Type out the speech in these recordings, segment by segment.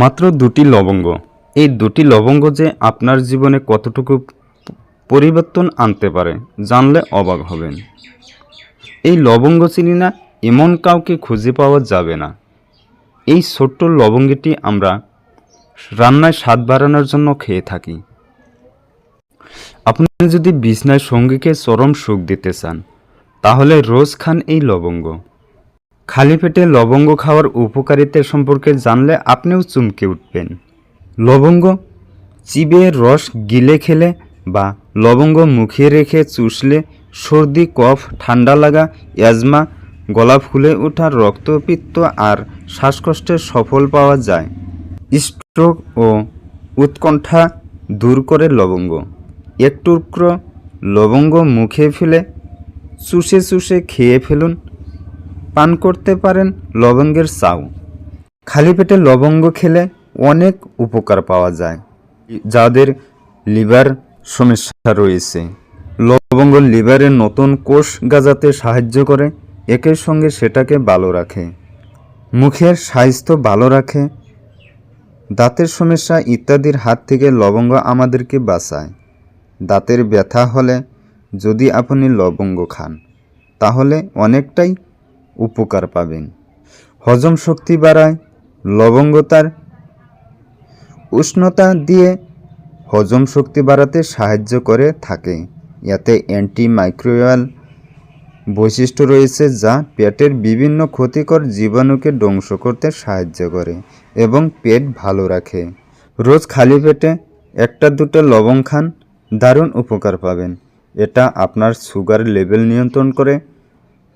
মাত্র দুটি লবঙ্গ। এই দুটি লবঙ্গ যে আপনার জীবনে কতটুকু পরিবর্তন আনতে পারে জানলে অবাক হবেন। এই লবঙ্গ চিনি না, এমন কাউকে খুঁজে পাওয়া যাবে না। এই ছোট্ট লবঙ্গটি আমরা রান্নায় স্বাদ বাড়ানোর জন্য খেয়ে থাকি। আপনি যদি বিছনায় সঙ্গীকে চরম সুখ দিতে চান, তাহলে রোজ খান এই লবঙ্গ। খালি পেটে লবঙ্গ খাওয়ার উপকারিতা সম্পর্কে জানলে আপনিও চমকে উঠবেন। লবঙ্গ, চিবে রস গিলে খেলে বা লবঙ্গ মুখে রেখে চুষলে সর্দি, কফ, ঠান্ডা লাগা অ্যাজমা গলা ফুলে ওঠা, রক্তপিত্ত আর শ্বাসকষ্টের সফল পাওয়া যায়। স্ট্রোক ও উৎকণ্ঠা দূর করে লবঙ্গ। এক টুকরো লবঙ্গ মুখে ফেলে, চুষে চুষে খেয়ে ফেলুন। পান করতে পারেন লবঙ্গের চাউ। খালি পেটে লবঙ্গ খেলে অনেক উপকার পাওয়া যায়। যাদের লিভার সমস্যা রয়েছে। লবঙ্গ লিভারের নতুন কোষ গাজাতে সাহায্য করে একই সঙ্গে সেটাকে ভালো রাখে। মুখের স্বাস্থ্য ভালো রাখে। দাঁতের সমস্যা ইত্যাদির হাত থেকে লবঙ্গ আমাদেরকে বাঁচায়। দাঁতের ব্যথা হলে যদি আপনি লবঙ্গ খান, তাহলে অনেকটাই উপকার পাবেন। হজম শক্তি বাড়ায়, লবঙ্গতার উষ্ণতা দিয়ে হজম শক্তি বাড়াতে সাহায্য করে থাকে। এতে অ্যান্টিমাইক্রোয়াল বৈশিষ্ট্য রয়েছে যা পেটের বিভিন্ন ক্ষতিকর জীবাণুকে ধ্বংস করতে সাহায্য করে এবং পেট ভালো রাখে। রোজ খালি পেটে একটা দুটো লবং খান দারুণ উপকার পাবেন। এটা আপনার সুগার লেভেল নিয়ন্ত্রণ করে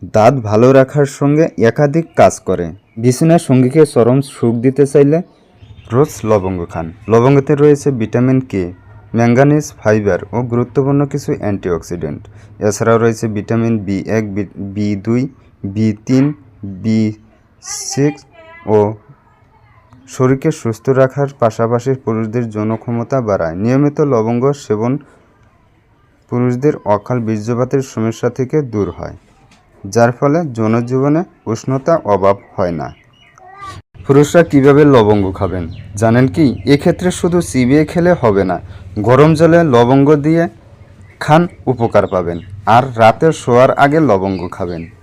দাঁত ভালো রাখার সঙ্গে একাধিক কাজ করে। বিছানার সঙ্গীকে চরম সুখ দিতে চাইলে রোজ লবঙ্গ খান। লবঙ্গতে রয়েছে ভিটামিন কে ম্যাঙ্গানিজ ফাইবার ও গুরুত্বপূর্ণ কিছু অ্যান্টিঅক্সিডেন্ট। এছাড়াও রয়েছে ভিটামিন বি এক, বি দুই, বি তিন, বি সিক্স ও শরীরকে সুস্থ রাখার পাশাপাশি পুরুষদের যৌন ক্ষমতা বাড়ায়। নিয়মিত লবঙ্গ সেবন পুরুষদের অকাল বীর্যপাতের সমস্যা থেকে দূর হয়। যার ফলে জনজীবনে জীবনে উষ্ণতা অভাব হয় না। পুরুষরা কীভাবে লবঙ্গ খাবেন? জানেন কি? এক্ষেত্রে শুধু চিবিয়ে খেলে হবে না, গরম জলে লবঙ্গ দিয়ে খান উপকার পাবেন। আর রাতে শোয়ার আগে লবঙ্গ খাবেন।